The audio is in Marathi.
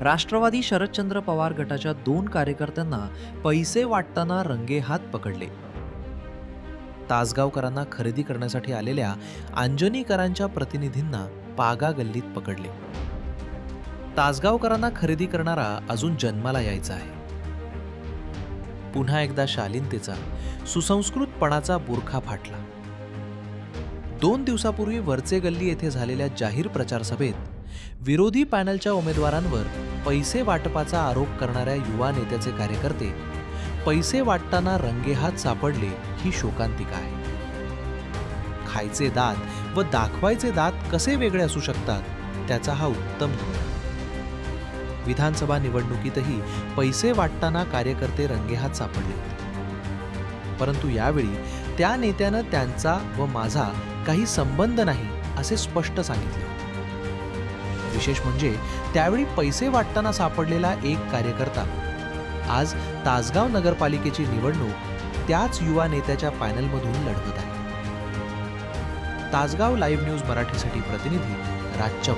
राष्ट्रवादी शरदचंद्र पवार गटाच्या दोन कार्यकर्त्यांना पैसे वाटताना रंगेहात पकडले. तासगावकरांना खरेदी करण्यासाठी आलेल्या अंजनीकरांच्या प्रतिनिधींना पागा गल्लीत पकडले. तासगावकरांना खरेदी करणारा अजून जन्माला यायचा आहे. पुन्हा एकदा शालीनतेचा सुसंस्कृतपणाचा बुरखा फाटला. दोन दिवसापूर्वी वरचे गल्ली येथे झालेल्या जाहीर प्रचार सभेत विरोधी पॅनलच्या उमेदवारांवर पैसे वाटपाचा आरोप करणाऱ्या युवा नेत्याचे कार्यकर्ते पैसे वाटताना रंगेहात सापडले ही शोकांतिका आहे. खायचे दात व दाखवायचे दात कसे वेगळे असू शकतात त्याचा हा उत्तम नमुना विधानसभा निवडणुकीतही पैसे वाटताना कार्यकर्ते रंगेहात सापडले. होते परंतु यावेळी त्या नेत्यानं त्यांचा व माझा काही संबंध नाही असे स्पष्ट सांगितले विशेष म्हणजे त्यावेळी पैसे वाटताना सापडलेला एक कार्यकर्ता. आज तासगाव नगरपालिकेची निवडणूक त्याच युवा नेत्याच्या पॅनलमधून लढवत आहे. तासगाव लाईव्ह न्यूज मराठीसाठी प्रतिनिधी राजच्या